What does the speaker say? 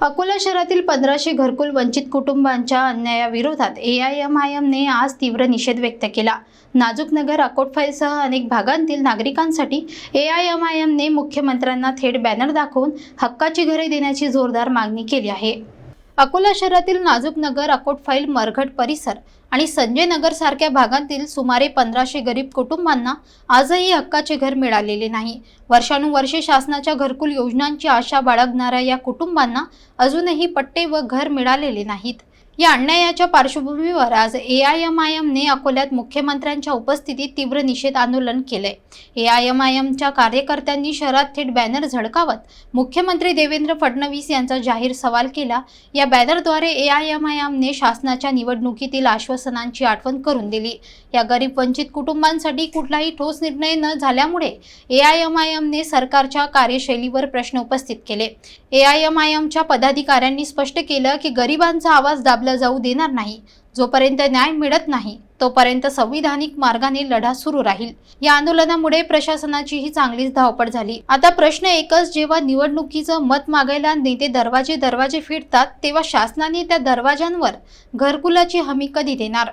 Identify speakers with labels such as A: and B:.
A: अकोला शहरातील पंधराशे घरकुल वंचित कुटुंबांच्या अन्यायाविरोधात ए आय एम आय एमने आज तीव्र निषेध व्यक्त केला. नाजूकनगर अकोटफाईलसह अनेक भागांतील नागरिकांसाठी ए आय एम आय एमने मुख्यमंत्र्यांना थेट बॅनर दाखवून हक्काची घरे देण्याची जोरदार मागणी केली आहे. अकोला शहरातील नाजुकनगर अकोट फाईल मरघट परिसर आणि संजय नगर सारख्या भागातील सुमारे पंधराशे गरीब कुटुंबांना आजही हक्काचे घर मिळालेले नाही. वर्षानुवर्षे शासनाच्या घरकुल योजनांची आशा बाळगणाऱ्या या कुटुंबांना अजूनही पट्टे व घर मिळालेले नाहीत. या अन्यायाच्या पार्श्वभूमीवर आज ए आय एम आय एमने अकोल्यात मुख्यमंत्र्यांच्या उपस्थितीत तीव्र निषेध आंदोलन केलंय ए आय एम आय एमच्या कार्यकर्त्यांनी शहरात थेट बॅनर झळकावत मुख्यमंत्री देवेंद्र फडणवीस यांचा जाहीर सवाल केला या बॅनरद्वारे ए आय एम आय एमने शासनाच्या निवडणुकीतील आश्वासनांची आठवण करून दिली या गरीब वंचित कुटुंबांसाठी कुठलाही ठोस निर्णय न झाल्यामुळे ए आय एम आय एमने सरकारच्या कार्यशैलीवर प्रश्न उपस्थित केले ए आय एम आय एमच्या पदाधिकाऱ्यांनी स्पष्ट केलं की गरिबांचा आवाज दाबलं जाऊ देणार नाही. जोपर्यंत न्याय मिळत नाही तोपर्यंत संविधानिक मार्गाने लढा सुरू राहील. या आंदोलनामुळे प्रशासनाचीही चांगलीच धावपळ झाली. आता प्रश्न एकच जेव्हा निवडणुकीचं मत मागायला नेते दरवाजे दरवाजे फिरतात तेव्हा शासनाने त्या दरवाजांवर घरकुलाची हमी कधी देणार?